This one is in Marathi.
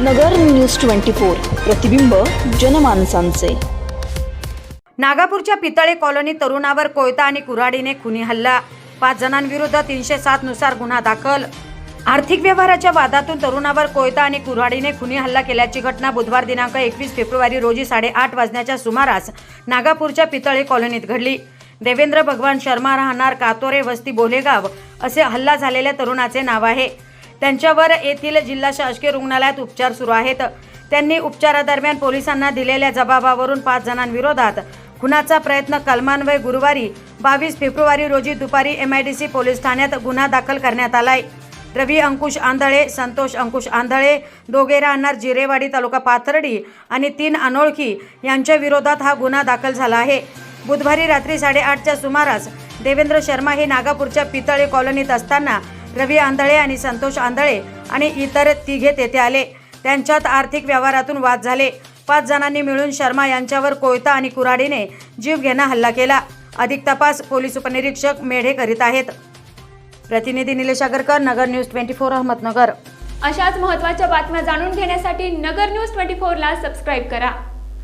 नगर न्यूज ट्वेंटी फोर प्रतिबिंब जनमानसांचे. नागापूरच्या पितळे कॉलनी तरुणावर कोयता आणि कुऱ्हाडीने खुनी हल्ला. पाच जणांविरुद्ध तीनशे सात नुसार गुन्हा दाखल. आर्थिक व्यवहाराच्या वादातून तरुणावर कोयता आणि कुऱ्हाडीने खुनी हल्ला केल्याची घटना बुधवार दिनांक एकवीस फेब्रुवारी रोजी साडेआठ वाजण्याच्या सुमारास नागापूरच्या पितळे कॉलनीत घडली. देवेंद्र भगवान शर्मा राहणार कातोरे वस्ती बोलेगाव असे हल्ला झालेल्या तरुणाचे नाव आहे. त्यांच्यावर येथील जिल्हा शासकीय रुग्णालयात उपचार सुरू आहेत. त्यांनी उपचारादरम्यान पोलिसांना दिलेल्या जबाबावरून पाच जणांविरोधात खुनाचा प्रयत्न कलमान्वय गुरुवारी बावीस फेब्रुवारी रोजी दुपारी एमआयडीसी पोलीस ठाण्यात गुन्हा दाखल करण्यात आलाय. रवी अंकुश आंधळे संतोष अंकुश आंधळे दोघे राहणार जिरेवाडी तालुका पाथर्डी आणि तीन अनोळखी यांच्या विरोधात हा गुन्हा दाखल झाला आहे. बुधवारी रात्री साडेआठच्या सुमारास देवेंद्र शर्मा हे नागापूरच्या पितळे कॉलनीत असताना रवी आंधळे आणि संतोष आंधळे आणि इतर तिघे तेथे आले. त्यांच्यात आर्थिक व्यवहारातून वाद झाले. पाच जणांनी मिळून शर्मा यांच्यावर कोयता आणि कुऱ्हाडीने जीवघेणा हल्ला केला. अधिक तपास पोलीस उपनिरीक्षक मेढे करीत आहेत. प्रतिनिधी Nilesh Agarkar Nagar news twenty four Ahmednagar. अशाच महत्त्वाच्या बातम्या जाणून घेण्यासाठी नगर न्यूज ट्वेंटी फोरला सबस्क्राईब करा.